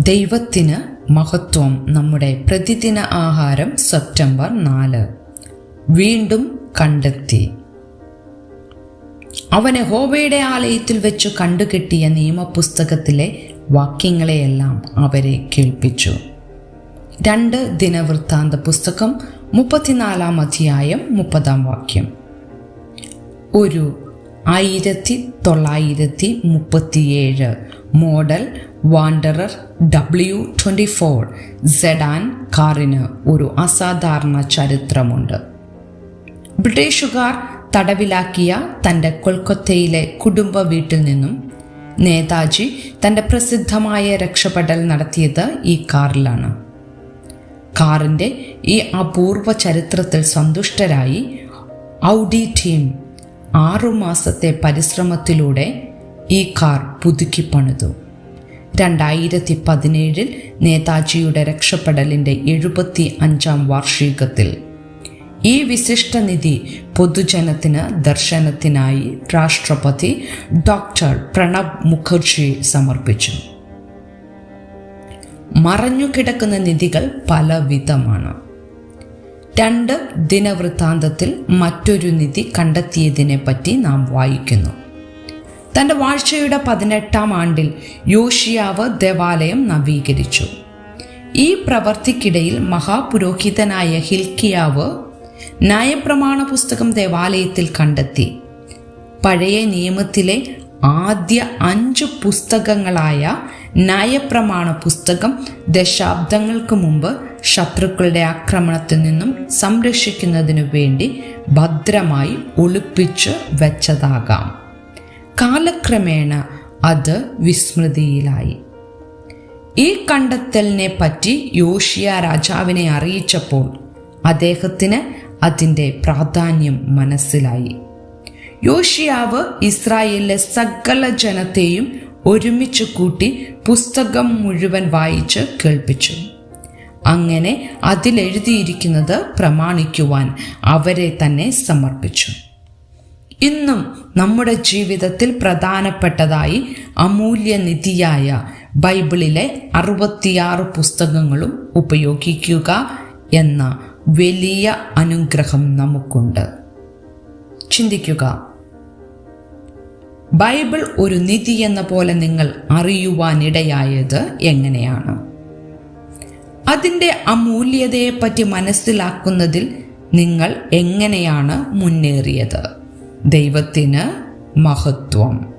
ദൈവത്തിന് മഹത്വം നമ്മുടെ പ്രതിദിന ആഹാരം സെപ്റ്റംബർ നാല്. വീണ്ടും കണ്ടെത്തി. അവന് ഹോബയുടെ ആലയത്തിൽ വെച്ചു കണ്ടുകിട്ടിയ നിയമപുസ്തകത്തിലെ വാക്യങ്ങളെയെല്ലാം അവരെ കേൾപ്പിച്ചു. രണ്ട് ദിനവൃത്താന്ത പുസ്തകം മുപ്പത്തിനാലാം അധ്യായം മുപ്പതാം വാക്യം. ഒരു ആയിരത്തി തൊള്ളായിരത്തി മുപ്പത്തിയേഴ് model Wanderer W twenty four sedan കാറിന് ഒരു അസാധാരണ ചരിത്രമുണ്ട്. ബ്രിട്ടീഷുകാർ തടവിലാക്കിയ തന്റെ കൊൽക്കത്തയിലെ കുടുംബ വീട്ടിൽ നിന്നും നേതാജി തന്റെ പ്രസിദ്ധമായ രക്ഷപ്പെടൽ നടത്തിയത് ഈ കാറിലാണ്. കാറിന്റെ ഈ അപൂർവ ചരിത്രത്തിൽ സന്തുഷ്ടരായി ഔഡി ടീം ആറുമാസത്തെ പരിശ്രമത്തിലൂടെ ഈ കാർ പുതുക്കി പണിതു. രണ്ടായിരത്തി പതിനേഴിൽ നേതാജിയുടെ രക്ഷപ്പെടലിന്റെ എഴുപത്തി അഞ്ചാം വാർഷികത്തിൽ. ഈ വിശിഷ്ടനിധി പൊതുജനത്തിന് ദർശനത്തിനായി രാഷ്ട്രപതി ഡോക്ടർ പ്രണബ് മുഖർജി സമർപ്പിച്ചു. മറഞ്ഞുകിടക്കുന്ന നിധികൾ പലവിധമാണ്. രണ്ട് ദിനവൃത്താന്തത്തിൽ മറ്റൊരു നിധി കണ്ടെത്തിയതിനെ പറ്റി നാം വായിക്കുന്നു. തന്റെ വാഴ്ചയുടെ പതിനെട്ടാം ആണ്ടിൽ യോഷിയാവ് ദേവാലയം നവീകരിച്ചു. ഈ പ്രവർത്തിക്കിടയിൽ മഹാപുരോഹിതനായ ഹിൽക്കിയാവ് നയപ്രമാണ പുസ്തകം ദേവാലയത്തിൽ കണ്ടെത്തി. പഴയ നിയമത്തിലെ ആദ്യ അഞ്ച് പുസ്തകങ്ങളായ നയപ്രമാണ പുസ്തകം ദശാബ്ദങ്ങൾക്ക് മുമ്പ് ശത്രുക്കളുടെ ആക്രമണത്തിൽ നിന്നും സംരക്ഷിക്കുന്നതിനു വേണ്ടി ഭദ്രമായി ഒളിപ്പിച്ച് വെച്ചതാകാം. കാലക്രമേണ അത് വിസ്മൃതിയിലായി. ഈ കണ്ടെത്തലിനെ പറ്റി യോഷിയ രാജാവിനെ അറിയിച്ചപ്പോൾ അദ്ദേഹത്തിന് അതിന്റെ പ്രാധാന്യം മനസ്സിലായി. യോഷിയാവ് ഇസ്രായേലിലെ സകല ജനത്തെയും ഒരുമിച്ച് കൂട്ടി പുസ്തകം മുഴുവൻ വായിച്ച് കേൾപ്പിച്ചു. അങ്ങനെ അതിലെഴുതിയിരിക്കുന്നത് പ്രമാണിക്കുവാൻ അവരെ തന്നെ സമർപ്പിച്ചു. ഇന്നും നമ്മുടെ ജീവിതത്തിൽ പ്രധാനപ്പെട്ടതായി അമൂല്യനിധിയായ ബൈബിളിലെ അറുപത്തിയാറ് പുസ്തകങ്ങളും ഉപയോഗിക്കുക എന്ന വലിയ അനുഗ്രഹം നമുക്കുണ്ട്. ചിന്തിക്കുക. ബൈബിൾ ഒരു നിധി എന്ന പോലെ നിങ്ങൾ അറിയുവാനിടയായത് എങ്ങനെയാണ്? അതിന്റെ അമൂല്യതയെപ്പറ്റി മനസ്സിലാക്കുന്നതിൽ നിങ്ങൾ എങ്ങനെയാണ് മുന്നേറിയത്? ദൈവത്തിന് മഹത്വം.